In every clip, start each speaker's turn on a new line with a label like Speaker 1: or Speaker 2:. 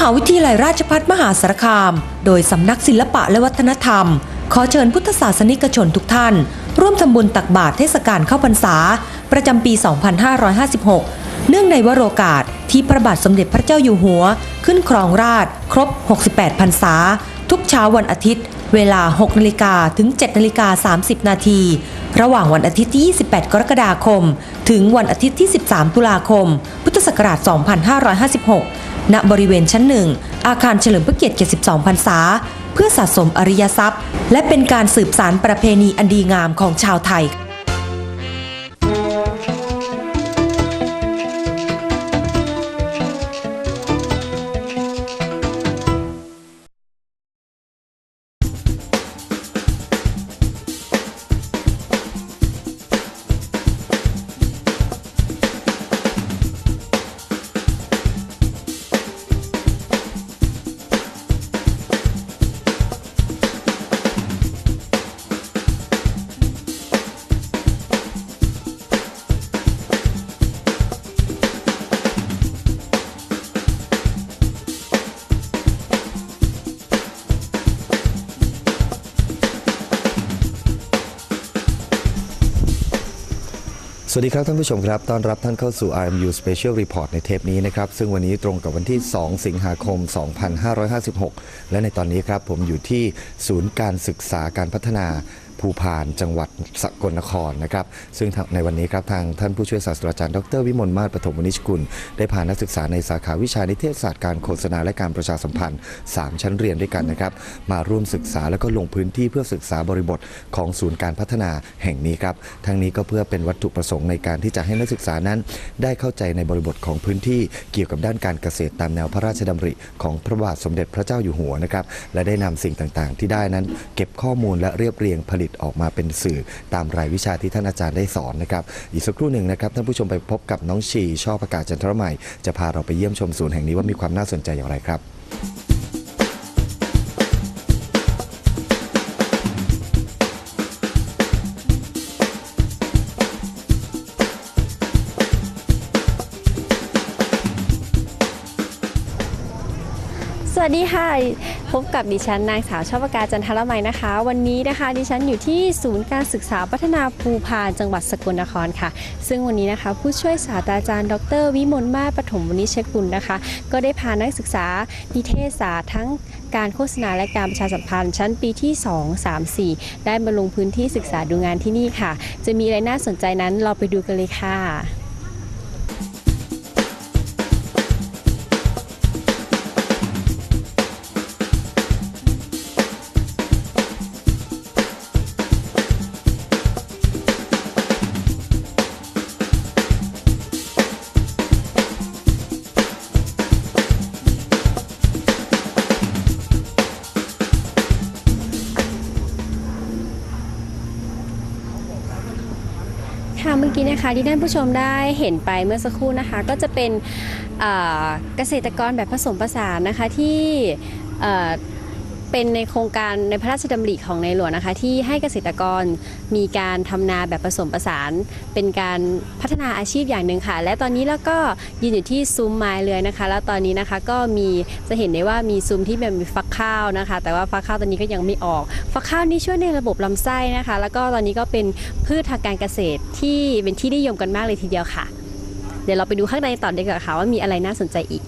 Speaker 1: หาวิทยาลัยราชภัฏมหาสารคาม โดยสำนักศิลปะและวัฒนธรรม ขอเชิญพุทธศาสนิกชนทุกท่าน ร่วมทำบุญตักบาตรเทศกาลเข้าพรรษา ประจำปี 2556 เนื่องในวโรกาสที่พระบาทสมเด็จพระเจ้าอยู่หัว ขึ้นครองราชครบ 68 พรรษา ทุกเช้าวันอาทิตย์ เวลา 6นาฬิกาถึง 7นาฬิกา30 นาทีระหว่างวันอาทิตย์ที่ 28 กรกฎาคม ถึงวันอาทิตย์ที่ 13 ตุลาคม พุทธศักราช 2556 ณบริเวณชั้นหนึ่งอาคารเฉลิมพระเกียรติ 72 พรรษา เพื่อสะสมอริยทรัพย์ และเป็นการสืบสานประเพณีอันดีงามของชาวไทย
Speaker 2: วัสดีครับท่านผู้ชมครับ ต้อนรับท่านเข้าสู่ i m u Special Report ในเทปนี้นะครับ ซึ่งวันนี้ตรงกับวันที่ 2 สิงหาคม 2556 และในตอนนี้ครับผมอยู่ที่ศูนย์การศึกษาการพัฒนา ภูพานจังหวัดสกลนครนะครับ ซึ่งในวันนี้ครับทางท่านผู้ช่วยศาสตราจารย์ดรวิมลมาศปฐมวณิชกุล ได้พานักศึกษาในสาขาวิชานิเทศศาสตร์การโฆษณาและการประชาสัมพันธ์ 3 ชั้นเรียนด้วยกันนะครับ มาร่วมศึกษาแล้วก็ลงพื้นที่เพื่อศึกษาบริบทของศูนย์การพัฒนาแห่งนี้ครับ ทั้งนี้ก็เพื่อเป็นวัตถุประสงค์ในการที่จะให้นักศึกษานั้น ได้เข้าใจในบริบทของพื้นที่เกี่ยวกับด้านการเกษตรตามแนวพระราชดำริ ของพระบาทสมเด็จพระเจ้าอยู่หัวนะครับและได้นำสิ่งต่างๆ ที่ได้นั้น เก็บข้อมูลและเรียบเรียงผลิตออกมาเป็นสื่อตามรายวิชาที่ท่านอาจารย์ได้สอนนะครับ อีกสักครู่หนึ่งนะครับท่านผู้ชมไปพบกับน้องชีช่อประกาศจันทรใหม่ จะพาเราไปเยี่ยมชมศูนย์แห่งนี้ว่ามีความน่าสนใจอย่างไรครับ
Speaker 3: วัสดีค่ะ พบกับดิฉันนางสาวชอบประกาจันทรมัยนะคะ วันนี้นะคะดิฉันอยู่ที่ศูนย์การศึกษาพัฒนาภูพานจังหวัดสกลนครค่ะ ซึ่งวันนี้นะคะ ผู้ช่วยศาสตราจารย์ ดร วิมลมาปฐมวณิชกุลนะคะ ก็ได้พานักศึกษานิเทศศาสตร์ทั้งการโฆษณาและการประชาสัมพันธ์ชั้นปีที่ 2 3 4 ได้มาลงพื้นที่ศึกษาดูงานที่นี่ค่ะ จะมีอะไรน่าสนใจนั้นเราไปดูกันเลยค่ะ คะที่ท่านผู้ชมได้เห็นไปเมื่อสักครู่นะคะ ก็จะเป็นเอ่อเกษตรกรแบบผสมผสานนะคะที่ เป็นในโครงการในพระราชดำริของในหลวงนะคะ ที่ให้เกษตรกรมีการทำนาแบบผสมผสาน เป็นการพัฒนาอาชีพอย่างหนึ่งค่ะ และตอนนี้แล้วก็ยืนอยู่ที่ซุ้มไม้เรือยนะคะ แล้วตอนนี้นะคะก็มีจะเห็นได้ว่ามีซุ้มที่แบบมีฟักข้าวนะคะ แต่ว่าฟักข้าวตอนนี้ก็ยังไม่ออก ฟักข้าวนี่ช่วยในระบบลำไส้นะคะ แล้วก็ตอนนี้ก็เป็นพืชทางการเกษตรที่เป็นที่นิยมกันมากเลยทีเดียวค่ะ เดี๋ยวเราไปดูข้างในต่อดีกว่าค่ะว่ามีอะไรน่าสนใจอีก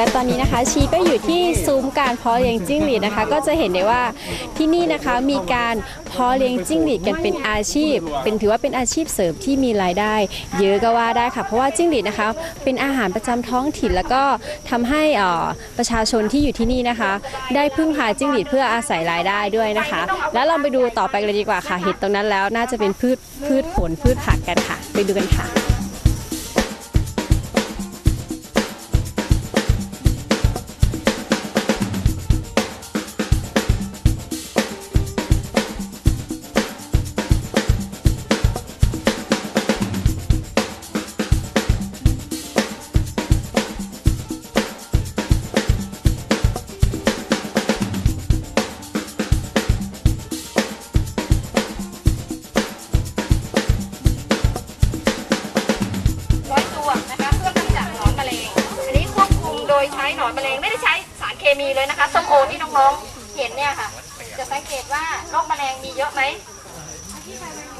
Speaker 3: และตอนนี้นะคะ ชีก็อยู่ที่ซุ้มการเพาะเลี้ยงจิ้งหรีดนะคะ ก็จะเห็นได้ว่าที่นี่นะคะมีการเพาะเลี้ยงจิ้งหรีดกันเป็นอาชีพ เป็นถือว่าเป็นอาชีพเสริมที่มีรายได้ เยอะก็ว่าได้ค่ะ เพราะว่าจิ้งหรีดนะคะ เป็นอาหารประจำท้องถิ่นแล้วก็ทำให้อ่อประชาชนที่อยู่ที่นี่นะคะ ได้พึ่งพาจิ้งหรีดเพื่ออาศัยรายได้ด้วยนะคะ แล้วเราไปดูต่อไปเลยดีกว่าค่ะเห็นตรงนั้นแล้วน่าจะเป็นพืชพืชผลพืชผักกันค่ะ ไปดูกันค่ะ
Speaker 4: เลยนะคะส้มโอที่น้องๆเห็นเนี่ยค่ะ จะสังเกตว่าโรคแมลงมีเยอะไหม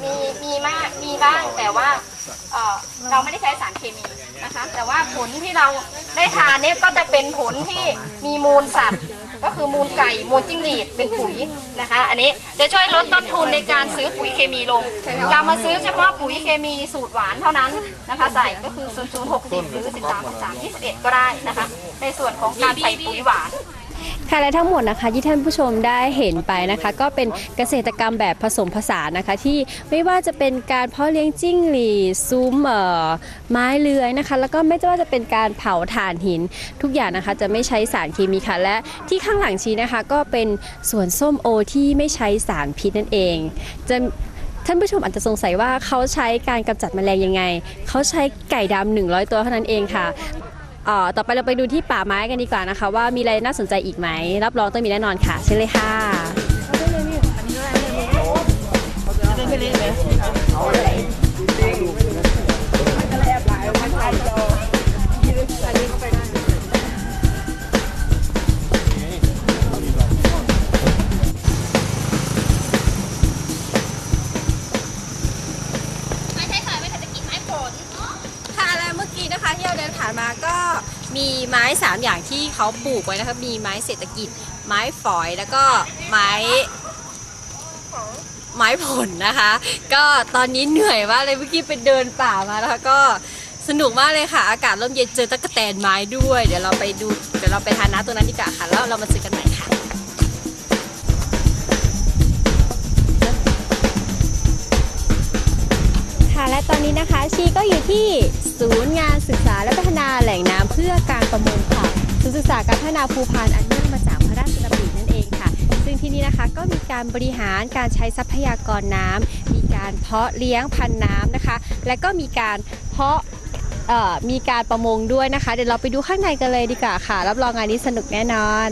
Speaker 4: มีมีมากมีบ้างแต่ว่าเอ่อเราไม่ได้ใช้สารเคมีนะคะ แต่ว่าผลที่เราได้ทานเนี่ยก็จะเป็นผลที่มีมูลสัตว์ก็คือมูลไก่มูลจิ้งหรีดเป็นปุ๋ยนะคะ อันนี้จะช่วยลดต้นทุนในการซื้อปุ๋ยเคมีลง เรามาซื้อเฉพาะปุ๋ยเคมีสูตรหวานเท่านั้นนะคะ ใส่ก็คือ 0 0 6 0หรือ 13 13 21 ก็ได้นะคะ ในส่วนของการใส่ปุ๋ยหวาน
Speaker 3: ค่ะและทั้งหมดนะคะที่ท่านผู้ชมได้เห็นไปนะคะ ก็เป็นเกษตรกรรมแบบผสมผสานนะคะ ที่ไม่ว่าจะเป็นการเพาะเลี้ยงจิ้งหรีดซุ้มเอ่อไม้เลื้อยนะคะ แล้วก็ไม่ว่าจะเป็นการเผาถ่านหินทุกอย่างนะคะจะไม่ใช้สารเคมีค่ะและที่ข้างหลังชี้นะคะ ก็เป็นสวนส้มโอที่ไม่ใช้สารพิษนั่นเอง จะท่านผู้ชมอาจจะสงสัยว่าเขาใช้การกำจัดแมลงยังไง เขาใช้ไก่ดำ100 ตัวเท่านั้นเองค่ะ ต่อไปเราไปดูที่ป่าไม้กันดีกว่านะคะ ว่ามีอะไรน่าสนใจอีกไหม รับรองต้องมีแน่นอนค่ะเช่นเลยค่ะ
Speaker 5: ค่ะ เขาปลูกไว้นะคะมีไม้เศรษฐกิจ ไม้ฝอยแล้วก็ไม้ไม้ผลนะคะ ก็ตอนนี้เหนื่อยมากเลยเมื่อกี้ไปเดินป่ามานะคะก็สนุกมากเลยค่ะ อากาศร่มเย็นเจอตะกแตนไม้ด้วย เดี๋ยวเราไปดูเดี๋ยวเราไปทานน้ำตรงนั้นดีกว่าค่ะ แล้วเรามาเจอกันใหม่ค่ะ
Speaker 3: ค่ะและตอนนี้นะคะชีก็อยู่ที่ศูนย์งานศึกษาและพัฒนาแหล่งน้ำเพื่อการประมงค่ะ นย์ศึกษาการพัฒนาภูพานอันเนื่องมาจากพระราชดำรินั่นเองค่ะ ซึ่งที่นี่นะคะก็มีการบริหารการใช้ทรัพยากรน้ำมีการเพาะเลี้ยงพันธุ์น้ำนะคะ และก็มีการเพาะมีการประมงด้วยนะคะ เดี๋ยวเราไปดูข้างในกันเลยดีกว่าค่ะ รับรองงานนี้สนุกแน่นอน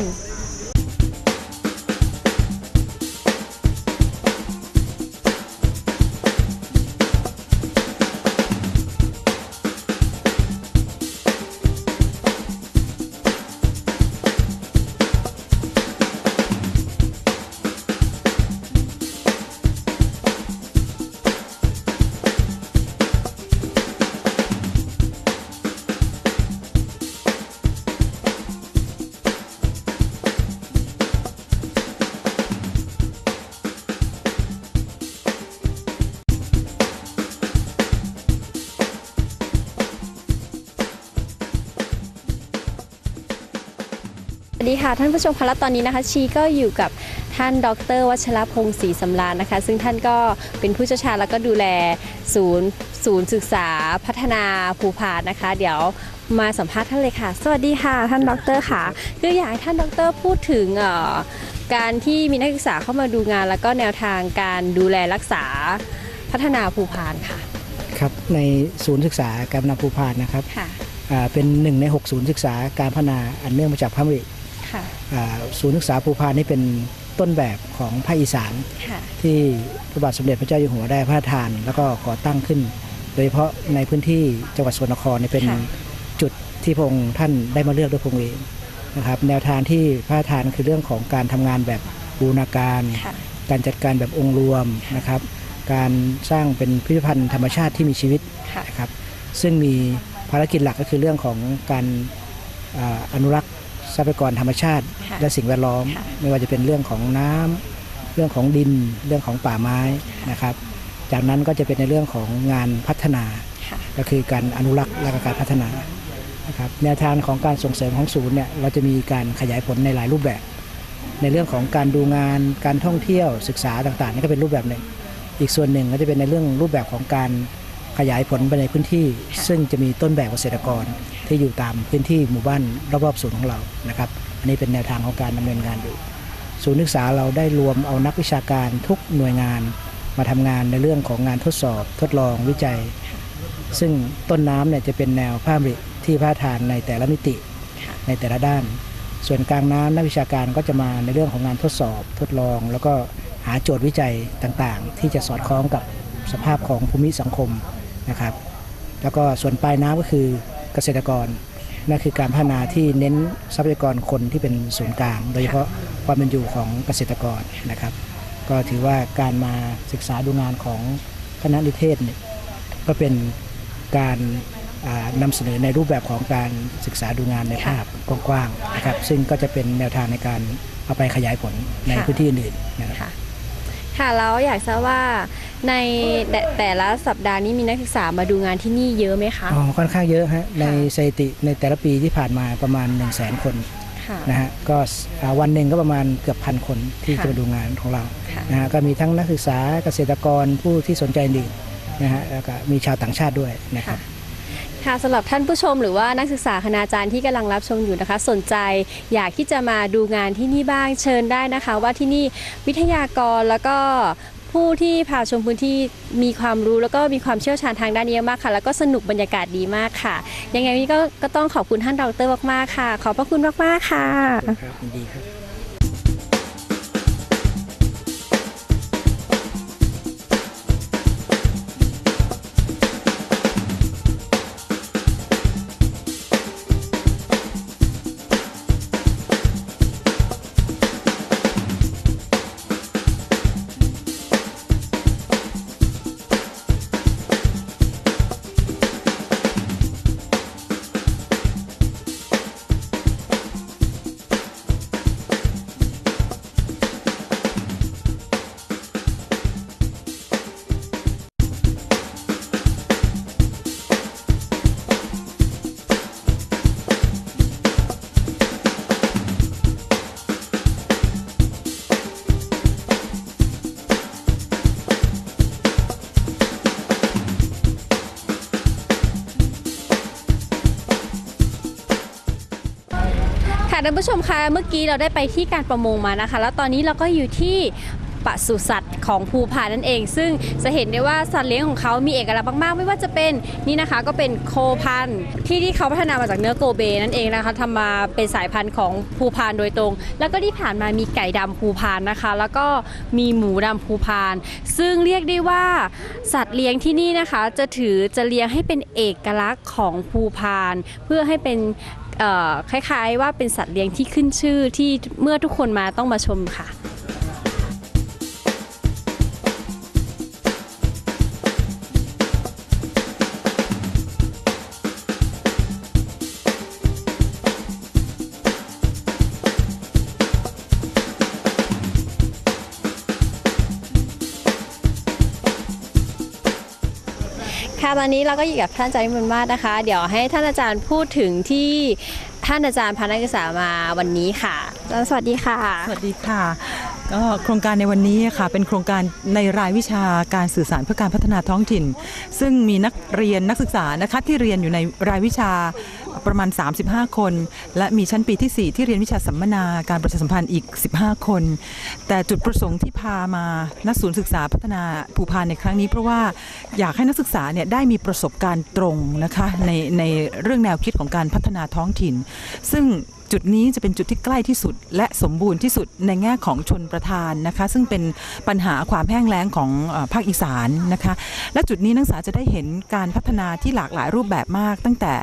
Speaker 3: ค่ะท่านผู้ชมคะและตอนนี้นะคะชีก็อยู่กับท่านดรวัชรพงศ์ศรีสำราญนะคะ ซึ่งท่านก็เป็นผู้เชี่ยวชาญแล้วก็ดูแลศูนย์ศูนย์ศึกษาพัฒนาภูพานนะคะ เดี๋ยวมาสัมภาษณ์ท่านเลยค่ะ สวัสดีค่ะ ท่านดรค่ะคืออยากให้ท่านดรพูดถึงเอ่อการที่มีนักศึกษาเข้ามาดูงาน แล้วก็แนวทางการดูแลรักษาพัฒนาภูพานค่ะ
Speaker 6: ครับในศูนย์ศึกษาการพัฒนาภูพานนะครับ
Speaker 3: ค่ะ
Speaker 6: อ่าเป็นหนึ่งใน 6 ศูนย์ศึกษาการพัฒนาอันเนื่องมาจากพระมริ
Speaker 3: ค่ะ
Speaker 6: อ่า ศูนย์ศึกษาภูพานนี่เป็นต้นแบบของภาคอีสาน
Speaker 3: ค่ะ
Speaker 6: ที่พระบาทสมเด็จพระเจ้าอยู่หัวได้พระราชทาน แล้วก็ก่อตั้งขึ้น โดยเฉพาะในพื้นที่จังหวัดสกลนครเนี่ยเป็น
Speaker 3: ค่ะ
Speaker 6: จุดที่พระองค์ท่านได้มาเลือกด้วยพระองค์เองนะครับแนวทางที่พระราชทานคือเรื่องของการทำงานแบบบูรณาการ
Speaker 3: ค่ะ
Speaker 6: การจัดการแบบองค์รวมนะครับ การสร้างเป็นพิพิธภัณฑ์ธรรมชาติที่มีชีวิต
Speaker 3: ค่ะ
Speaker 6: นะครับซึ่งมีภารกิจหลักก็คือเรื่องของการอ่าอนุรักษ์ ทรัพยากรธรรมชาติ
Speaker 3: ค่ะ
Speaker 6: และสิ่งแวดล้อม
Speaker 3: ค่ะ
Speaker 6: ไม่ว่าจะเป็นเรื่องของน้ำเรื่องของดิน เรื่องของป่าไม้นะครับ จากนั้นก็จะเป็นในเรื่องของงานพัฒนา
Speaker 3: ค่ะ
Speaker 6: ก็คือการอนุรักษ์และก็การพัฒนานะครับแนวทางของการส่งเสริมของศูนย์เนี่ยเราจะมีการขยายผลในหลายรูปแบบ ในเรื่องของการดูงานการท่องเที่ยวศึกษาต่างๆนี่ก็เป็นรูปแบบหนึ่ง อีกส่วนหนึ่งก็จะเป็นในเรื่องรูปแบบของการ ขยายผลไปในพื้นที่ ซึ่งจะมีต้นแบบเกษตรกรที่อยู่ตามพื้นที่หมู่บ้านรอบๆศูนย์ของเรานะครับอันนี้เป็นแนวทางของการดำเนินงานอยู่ ศูนย์ศึกษาเราได้รวมเอานักวิชาการทุกหน่วยงานมาทำงานในเรื่องของงานทดสอบ ทดลองวิจัย ซึ่งต้นน้ำเนี่ยจะเป็นแนวพระมริที่พระราชทานในแต่ละมิติ
Speaker 3: ค่ะ
Speaker 6: ในแต่ละด้าน ส่วนกลางน้ำนักวิชาการก็จะมาในเรื่องของงานทดสอบ ทดลอง แล้วก็หาโจทย์วิจัยต่างๆ ที่จะสอดคล้องกับสภาพของภูมิสังคม นะครับ แล้วก็ส่วนปลายน้ำก็คือเกษตรกรนั่นคือการพัฒนาที่เน้นทรัพยากรคนที่เป็นศูนย์กลาง โดยเฉพาะความเป็นอยู่ของเกษตรกรนะครับ ก็ถือว่าการมาศึกษาดูงานของคณะนิเทศเนี่ยก็เป็นการอ่านำเสนอในรูปแบบของการศึกษาดูงานในภาพกว้างๆนะครับ ซึ่งก็จะเป็นแนวทางในการเอาไปขยายผลใน
Speaker 3: ค่ะ
Speaker 6: พื้นที่อื่นๆนะครับ
Speaker 3: ค่ะ ค่ะแล้วอยากทราบว่าในแต่แต่ละสัปดาห์นี้มีนักศึกษามาดูงานที่นี่เยอะไหมคะ
Speaker 6: อ๋อค่อนข้างเยอะฮะในสถิติในแต่ละปีที่ผ่านมาประมาณ 1 0 0 0 0แสนคน
Speaker 3: ค่ะ
Speaker 6: นะฮะก็อ่าวันหนึ่งก็ประมาณเกือบพันคนที่
Speaker 3: ค่ะ
Speaker 6: จะมาดูงานของเรา
Speaker 3: ค่ะ
Speaker 6: นะฮะก็มีทั้งนักศึกษาเกษตรกรผู้ที่สนใจอื่นนะฮะแล้วก็มีชาวต่างชาติด้วยนะครับ
Speaker 3: ค่ะสำหรับท่านผู้ชมหรือว่านักศึกษาคณาจารย์ที่กำลังรับชมอยู่นะคะ สนใจอยากที่จะมาดูงานที่นี่บ้างเชิญได้นะคะ ว่าที่นี่วิทยากรแล้วก็ผู้ที่พาชมพื้นที่มีความรู้แล้วก็มีความเชี่ยวชาญทางด้านนี้เยอะมากค่ะ แล้วก็สนุกบรรยากาศดีมากค่ะ ยังไงวันนี้ก็ก็ต้องขอบคุณท่านดรมากๆค่ะ ขอบพระคุณมากๆค่ะ
Speaker 6: ครับยินดีครับ
Speaker 3: ท่านผู้ชมคะเมื่อกี้เราได้ไปที่การประมงมานะคะ แล้วตอนนี้เราก็อยู่ที่ปศุสัตว์ของภูพานนั่นเอง ซึ่งจะเห็นได้ว่าสัตว์เลี้ยงของเขามีเอกลักษณ์มากๆ ไม่ว่าจะเป็นนี่นะคะก็เป็นโคพันธุ์ที่ที่เขาพัฒนามาจากเนื้อโกเบนั่นเองนะคะทำมาเป็นสายพันธุ์ของภูพานโดยตรง แล้วก็ที่ผ่านมามีไก่ดำภูพานนะคะ แล้วก็มีหมูดำภูพาน ซึ่งเรียกได้ว่าสัตว์เลี้ยงที่นี่นะคะ จะถือจะเลี้ยงให้เป็นเอกลักษณ์ของภูพาน เพื่อให้เป็น คล้ายๆ ว่าเป็นสัตว์เลี้ยงที่ขึ้นชื่อที่เมื่อทุกคนมาต้องมาชมค่ะ ค่ะตอนนี้เราก็อยู่กับท่านอาจารย์นิมนต์มาศนะคะ เดี๋ยวให้ท่านอาจารย์พูดถึงที่ท่านอาจารย์พานักศึกษามาวันนี้ค่ะอาจารย์สวัสดีค่ะ
Speaker 7: สวัสดีค่ะก็โครงการในวันนี้ค่ะเป็นโครงการในรายวิชาการสื่อสารเพื่อการพัฒนาท้องถิ่น ซึ่งมีนักเรียนนักศึกษานะคะที่เรียนอยู่ในรายวิชา ประมาณ 35 คน และมีชั้นปีทีสี่ 4 ที่เรียนวิชาสัมมนาการประชาสัมพันธ์อีก 15 คน แต่จุดประสงค์ที่พามาณศูนย์ศึกษาพัฒนาภูพานในครั้งนี้ เพราะว่าอยากให้นักศึกษาเนี่ยได้มีประสบการณ์ตรงนะคะในในเรื่องแนวคิดของการพัฒนาท้องถิ่น ซึ่งจุดนี้จะเป็นจุดที่ใกล้ที่สุด และสมบูรณ์ที่สุดในแง่ของชนประทานนะคะ ซึ่งเป็นปัญหาความแห้งแล้งของภาคอีสานนะคะ และจุดนี้นักศึกษาจะได้เห็นการพัฒนาที่หลากหลายรูปแบบมาก ตั้งแต่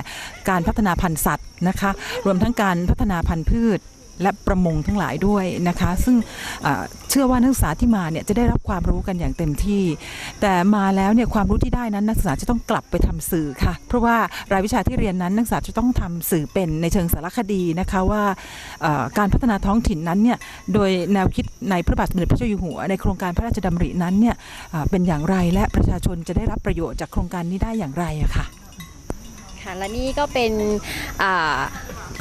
Speaker 7: การพัฒนาพันธุ์สัตว์นะคะ รวมทั้งการพัฒนาพันธุ์พืชและประมงทั้งหลายด้วยนะคะ ซึ่งเชื่อว่านักศึกษาที่มาเนี่ยจะได้รับความรู้กันอย่างเต็มที่ แต่มาแล้วเนี่ยความรู้ที่ได้นั้นนักศึกษาจะต้องกลับไปทำสื่อค่ะ เพราะว่ารายวิชาที่เรียนนั้นนักศึกษาจะต้องทำสื่อเป็นในเชิงสารคดีนะคะว่าการพัฒนาท้องถิ่นนั้นเนี่ยโดยแนวคิดในพระบาทสมเด็จพระเจ้าอยู่หัวในโครงการพระราชดำรินั้นเนี่ยเอ่อเป็นอย่างไรและประชาชนจะได้รับประโยชน์จากโครงการนี้ได้อย่างไรอะค่ะ
Speaker 3: ค่ะและนี่ก็เป็น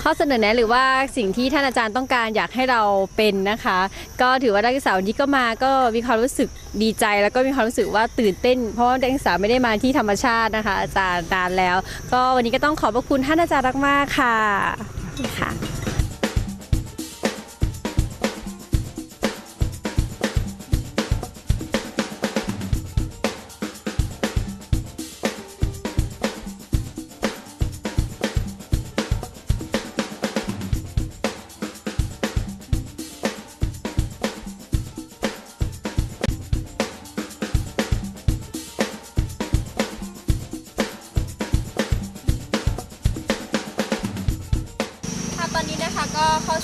Speaker 3: ข้อเสนอแนะหรือว่าสิ่งที่ท่านอาจารย์ต้องการอยากให้เราเป็นนะคะ ก็ถือว่านักศึกษาวันนี้ก็มาก็มีความรู้สึกดีใจ แล้วก็มีความรู้สึกว่าตื่นเต้น เพราะว่านักศึกษาไม่ได้มาที่ธรรมชาตินะคะ อาจารย์นานแล้ว ก็วันนี้ก็ต้องขอบพระคุณท่านอาจารย์มากๆค่ะค่ะ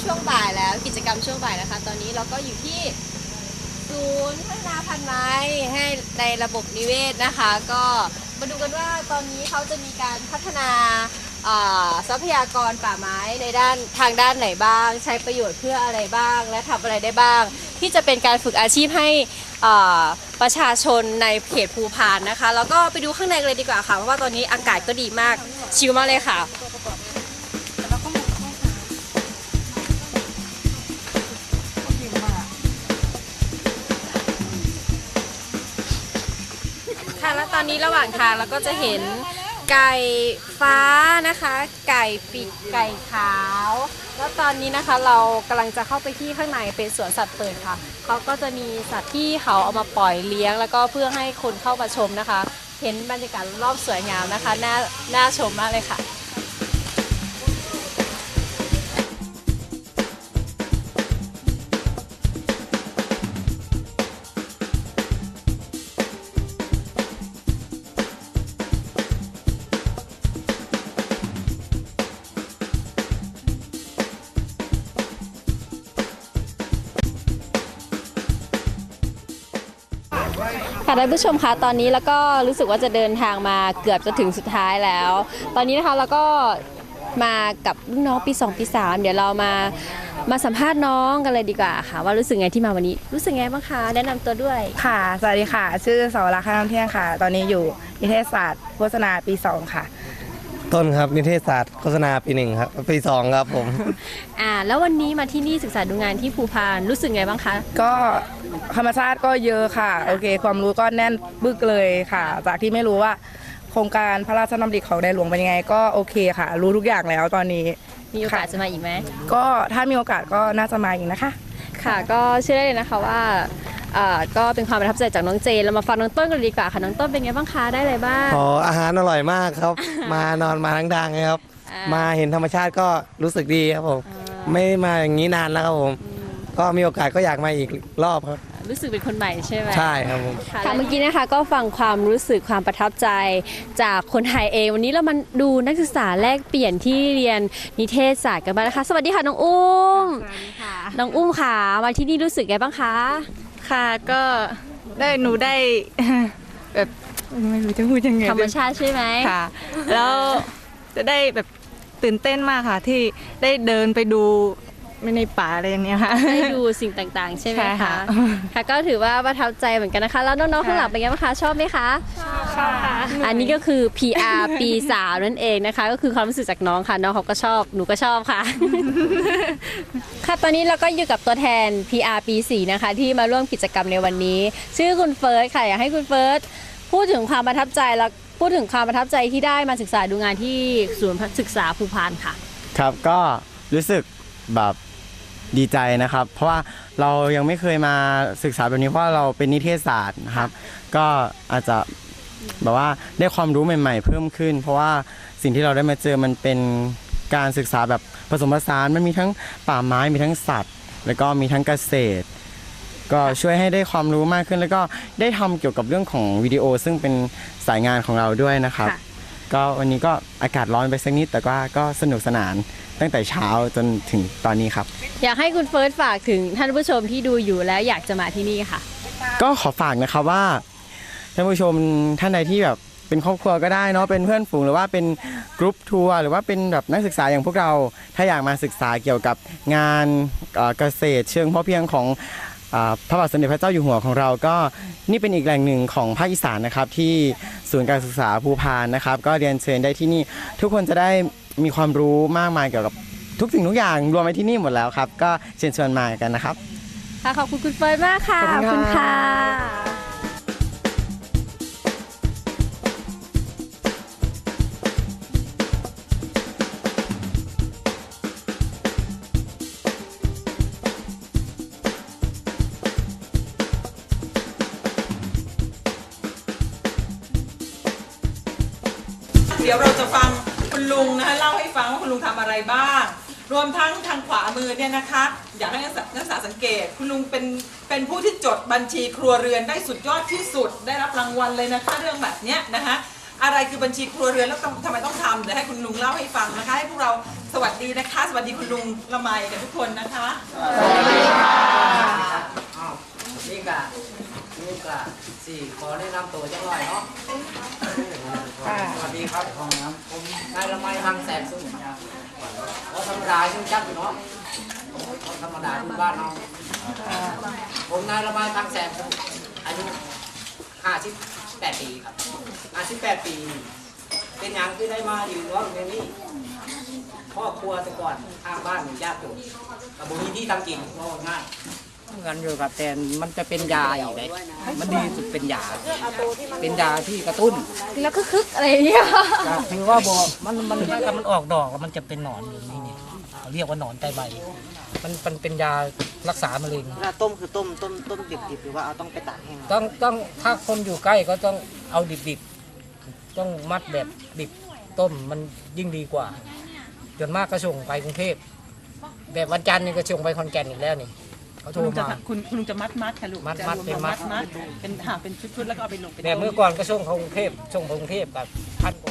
Speaker 3: ช่วงบ่ายแล้วกิจกรรมช่วงบ่ายนะคะ ตอนนี้เราก็อยู่ที่ศูนย์พัฒนาพันธุ์ไม้ให้ในระบบนิเวศนะคะ ก็มาดูกันว่าตอนนี้เขาจะมีการพัฒนาทรัพยากรป่าไม้ในด้านทางด้านไหนบ้าง ใช้ประโยชน์เพื่ออะไรบ้าง และทำอะไรได้บ้าง ที่จะเป็นการฝึกอาชีพให้ประชาชนในเขตภูพานนะคะ แล้วก็ไปดูข้างในกันเลยดีกว่าค่ะเพราะว่าตอนนี้อากาศก็ดีมากชิลมากเลยค่ะ ตอนนี้ระหว่างทางเราก็จะเห็นไก่ฟ้านะคะ ไก่ปีกไก่ขาว แล้วตอนนี้นะคะเรากำลังจะเข้าไปที่ข้างในเป็นสวนสัตว์เปิดค่ะเขาก็จะมีสัตว์ที่เขาเอามาปล่อยเลี้ยง แล้วก็เพื่อให้คนเข้ามาชมนะคะ เห็นบรรยากาศรอบสวยงามนะคะน่าน่าชมมากเลยค่ะ ท่านผู้ชมคะตอนนี้แล้วก็รู้สึกว่าจะเดินทางมาเกือบจะถึงสุดท้ายแล้ว ตอนนี้นะคะเราก็มากับรุ่นน้องปี 2 ปี 3 เดี๋ยวเรามามาสัมภาษณ์น้องกันเลยดีกว่าค่ะ ว่ารู้สึกไงที่มาวันนี้ รู้สึกไงบ้างคะแนะนำตัวด้วย
Speaker 8: ค่ะ สวัสดีค่ะ ชื่อสาวรักษ์ข้ามเที่ยงค่ะ ตอนนี้อยู่นิเทศศาสตร์โฆษณาปี 2 ค่ะ
Speaker 9: ต้นครับนิเทศศาสตร์โฆษณาปีหนึ่งครับปีสองครับผม
Speaker 3: อ่า แล้ววันนี้มาที่นี่ศึกษาดูงานที่ภูพานรู้สึกไงบ้างคะ
Speaker 8: ก็ธรรมชาติก็เยอะค่ะ โอเค ความรู้ก็แน่นบึกเลยค่ะ จากที่ไม่รู้ว่า โครงการพระราชดำริของในหลวงเป็นยังไง ก็โอเคค่ะ รู้ทุกอย่างแล้วตอนนี้
Speaker 3: มีโอกาส
Speaker 8: ค่ะ
Speaker 3: จะมาอีกไหม
Speaker 8: ก็ถ้ามีโอกาสก็น่าจะมาอีกนะคะ
Speaker 3: ค่ะ ก็เชื่อได้เลยนะคะว่าอ่า ก็เป็นความประทับใจจากน้องเจนเรามาฟังน้องต้นกันเลยดีกว่าค่ะน้องต้นเป็นไงบ้างคะได้อะไรบ้าง
Speaker 9: อ๋ออาหารอร่อยมากครับ มานอนมาทั้งดังเลยครับ
Speaker 3: อ่าม
Speaker 9: มาเห็นธรรมชาติก็รู้สึกดีครับผมไม่มาอย่างนี้นานแล้วครับผม ก็มีโอกาสก็อยากมาอีกรอบครับ
Speaker 3: รู้สึกเป็นคนใหม่ใช่ไหม
Speaker 9: ใช่ครับผม
Speaker 3: ค่ะเมื่อกี้นะคะก็ฟังความรู้สึกความประทับใจจากคนไทยเอง วันนี้เรามาดูนักศึกษาแลกเปลี่ยนที่เรียนนิเทศศาสตร์กันบ้างนะคะ สวัสดีค่ะน้องอุ้มน้องอุ้มค่ะมาที่นี่รู้สึกไงบ้างคะ
Speaker 10: ค่ะก็ได้หนูได้ แบบไม่รู้จะพูดยังไง
Speaker 3: ธรรมชาติใช่ไหม
Speaker 10: ค่ะ แล้วจะได้แบบตื่นเต้นมากค่ะ ที่ได้เดินไปดู ในป่าอะไรอย่างเนี้ยค่ะ
Speaker 3: ได้ดูสิ่งต่างๆ ใช่ไหม
Speaker 10: ใช่
Speaker 3: คะ
Speaker 10: ค่ะ
Speaker 3: ค่ะก็ถือว่าประทับใจเหมือนกันนะคะ แล้วน้องๆข้างหลังเป็นไงบ้างคะชอบไหมคะชอบค่ะอันนี้ก็คือ PR ปี3นั่นเองนะคะ ก็คือความรู้สึกจากน้องค่ะ น้องเขาก็ชอบ หนูก็ชอบค่ะ ค่ะ ตอนนี้เราก็อยู่กับตัวแทน PR ปี4นะคะ ที่มาร่วมกิจกรรมในวันนี้ ชื่อคุณเฟิร์สค่ะ อยากให้คุณเฟิร์สพูดถึงความประทับใจแล้วพูดถึงความประทับใจที่ได้มาศึกษาดูงานที่ศูนย์ศึกษาภูพานค่ะ
Speaker 11: ครับก็รู้สึกแบบ ดีใจนะครับ เพราะว่าเรายังไม่เคยมาศึกษาแบบนี้เพราะว่าเราเป็นนิเทศศาสตร์นะครับ ก็อาจจะแบบว่าได้ความรู้ใหม่ ๆ เพิ่มขึ้น เพราะว่าสิ่งที่เราได้มาเจอมันเป็นการศึกษาแบบผสมผสานมันมีทั้งป่าไม้มีทั้งสัตว์ แล้วก็มีทั้งเกษตร ก็ช่วยให้ได้ความรู้มากขึ้น แล้วก็ได้ทำเกี่ยวกับเรื่องของวิดีโอ ซึ่งเป็นสายงานของเราด้วยนะครับ
Speaker 3: ค่ะ
Speaker 11: ก็วันนี้ก็อากาศร้อนไปสักนิดแต่ว่าก็สนุกสนาน ตั้งแต่เช้าจนถึงตอนนี้ครับ
Speaker 3: อยากให้คุณเฟิร์สฝากถึงท่านผู้ชมที่ดูอยู่แล้วอยากจะมาที่นี่ค่ะ
Speaker 11: ก็ขอฝากนะครับว่าท่านผู้ชมท่านใดที่แบบเป็นครอบครัวก็ได้เนาะเป็นเพื่อนฝูงหรือว่าเป็นกรุ๊ปทัวร์หรือว่าเป็นแบบนักศึกษาอย่างพวกเรา ถ้าอยากมาศึกษาเกี่ยวกับงานเอ่อเกษตร เชิงพอเพียงของอ่าพระบาทสมเด็จพระเจ้าอยู่หัวของเราก็นี่เป็นอีกแหล่งหนึ่งของภาคอีสานนะครับที่ศูนย์การศึกษาภูพานนะครับ ก็เรียนเชิญได้ที่นี่ทุกคนจะได้ มีความรู้มากมายเกี่ยวกับทุกสิ่งทุกอย่างรวมไว้ที่นี่หมดแล้วครับ ก็เชิญชวนมากันนะครับ
Speaker 3: ค่ะขอบคุณคุณเฟิร์สมากค่ะ
Speaker 11: ขอบคุณค่ะ
Speaker 3: ค่ะ
Speaker 12: อะไรบ้าง รวมทั้งทางขวามือเนี่ยนะคะ อยากให้นักศึกษานักศึกษาสังเกต คุณลุงเป็นเป็นผู้ที่จดบัญชีครัวเรือนได้สุดยอดที่สุด ได้รับรางวัลเลยนะคะเรื่องแบบเนี้ยนะคะอะไรคือบัญชีครัวเรือนแล้วต้องทำไมต้องทำเดี๋ยวให้คุณลุงเล่าให้ฟังนะคะ ให้พวกเราสวัสดีนะคะ สวัสดีคุณลุงละไมกันทุกคนนะคะ
Speaker 13: นี่กะนี่กะสี่ขอแนะนำตัวจังหน่อยเนาะสวัสดีครับผมนายละไมทางแสนสุน เพราะธรรมดาชื่อจักอยู่เนาะธรรมดาที่บ้านเราผมนายระบายทางแสงอายุห้าสิบแปดปีครับห้าสิบแปดปี เป็นอย่างที่ได้มาอยู่ร้อนในนี้ครอบครัวแต่ก่อนทางบ้านยากจนแต่บุญที่ทำกินก็ง่าย กันอยู่กับแต่มันจะเป็นยาอีกเลยมันดีสุดเป็นยา เป็นยาที่กระตุ้น
Speaker 3: แล้วก็คึกอะไรอย่างเงี้ย
Speaker 13: ถือว่าบอมันมันถ้ามันออกดอกแล้วมันจะเป็นหนอนอย่างนี้เนี่ยเขาเรียกว่าหนอนใต้ใบ มันมันเป็นยารักษามะเร็ง
Speaker 14: เวลาต้มคือต้มต้มต้มดิบๆหรือว่าเอาต้องไปตากแห้ง
Speaker 13: ต้องต้องถ้าคนอยู่ใกล้ก็ต้องเอาดิบๆต้องมัดแบบดิบต้มมันยิ่งดีกว่าจนมากก็ส่งไปกรุงเทพแบบวันจันทร์นี่ก็ส่งไปคอนแก่นอีกแล้วนี่ เขาโท
Speaker 7: คุณ
Speaker 13: ร
Speaker 7: ลุงจะ
Speaker 13: มา
Speaker 7: คุณคุณลุงจะมัดมัดค่ะลูก
Speaker 13: มัด
Speaker 7: จะ
Speaker 13: มัด
Speaker 7: รว
Speaker 13: เป็นมัด
Speaker 7: มัดเป็นหาเป็นชุดๆแล้วก็เอาไปลงเป็น
Speaker 13: แบบเมื่อก่อนก็ส่งเขากรุงเทพส่งไปกรุงเทพแบบพันกว่า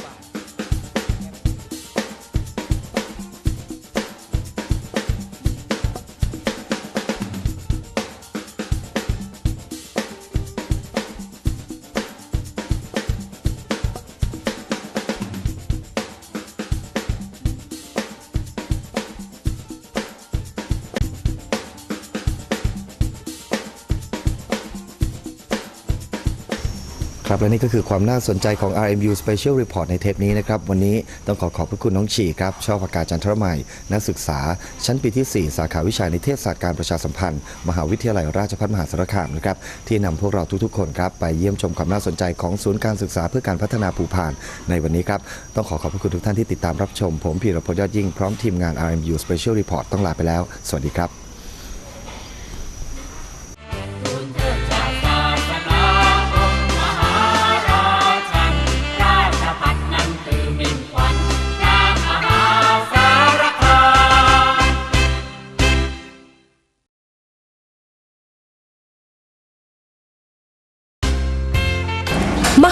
Speaker 2: ครับและนี่ก็คือความน่าสนใจของ RMU Special Report ในเทปนี้นะครับ วันนี้ต้องขอขอบพระคุณน้องฉีครับชอบอากาศจันทรใหม่นักศึกษา ชั้นปีที่ 4 สาขาวิชานิเทศศาสตร์การประชาสัมพันธ์ มหาวิทยาลัยราชภัฏมหาสารคามนะครับที่นำพวกเราทุกๆ คนครับไปเยี่ยมชมความน่าสนใจของศูนย์การศึกษาเพื่อการพัฒนาภูพานในวันนี้ครับต้องขอขอบพระคุณทุกท่านที่ติดตามรับชม ผมพีรพลยอดยิ่งพร้อมทีมงาน RMU Special Report ต้องลาไปแล้ว สวัสดีครับ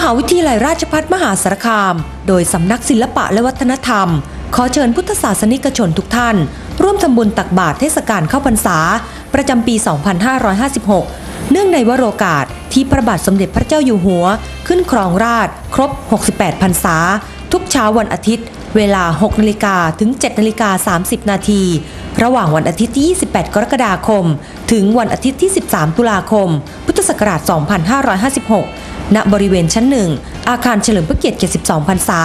Speaker 1: หาวิทยาลัยราชภัฏมหาสารคาม โดยสำนักศิลปะและวัฒนธรรม ขอเชิญพุทธศาสนิกชนทุกท่าน ร่วมทำบุญตักบาตรเทศกาลเข้าพรรษา ประจำปี 2556 เนื่องในวโรกาสที่พระบาทสมเด็จพระเจ้าอยู่หัว ขึ้นครองราชครบ 68 พรรษา ทุกเช้าวันอาทิตย์ เวลา 6นาฬิกาถึง 7นาฬิกา30 นาทีระหว่างวันอาทิตย์ที่ 28 กรกฎาคม ถึงวันอาทิตย์ที่ 13 ตุลาคม พุทธศักราช 2556 ณบริเวณชั้นหนึ่งอาคารเฉลิมพระเกียรติ 72 พรรษา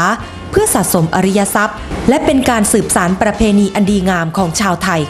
Speaker 1: เพื่อสะสมอริยทรัพย์ และเป็นการสืบสารประเพณีอันดีงามของชาวไทย